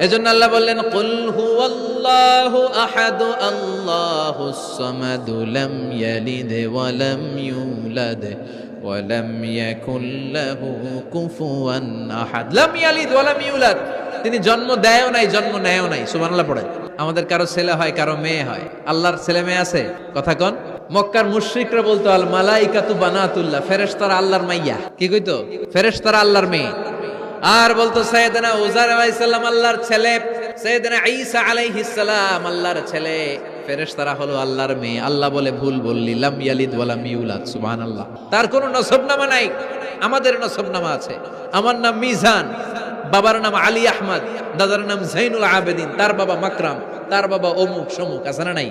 এজন্য আল্লাহ বললেন, কুল হুয়াল্লাহু আহাদ আল্লাহুস সামাদ, লাম ইয়ালিদ ওয়া লাম ইউলাদ ওয়া লাম ইয়াকুল লাহু কুফুয়ান আহাদ। লাম ইয়ালিদ ওয়া লাম ইউলাদ। তিনি জন্ম দেয়ও নাই, জন্ম নেয়ও নাই, সুবহানাল্লাহ পড়ে আমাদের কারও ছেলে হয়, কারও মেয়ে হয়। আল্লাহর ছেলে মেয়ে আছে? কথা কন। মক্কার মুশরিকরা বলতো, আল মালাইকাতু বানাতুল্লাহ, ফেরেশতারা আল্লাহর মাইয়া। কি কইতো? ফেরেশতারা আল্লাহর মেয়ে। আর বলতো সৈয়দনা উজার আলাইহিসসালাম আল্লাহর ছেলে। সৈয়দনা ঈসা আলাইহিস সালাম, আল্লাহর ছেলে। ফেরেশতারা হলো আল্লাহর মেয়ে। আল্লাহ বলে, ভুল বললি। লাম ইয়ালিদ ওয়া লাম ইউলাদ। সুবহানাল্লাহ। তার কোনো নসবনামা নাই। আমাদের নসবনামা আছে। আমার নাম মিজান, বাবার নাম আলী আহমদ, দাদার নাম জাইনুল আবেদিন। তার বাবা মাকরাম, তার বাবা অমুক, সমুক, আছে না নাই?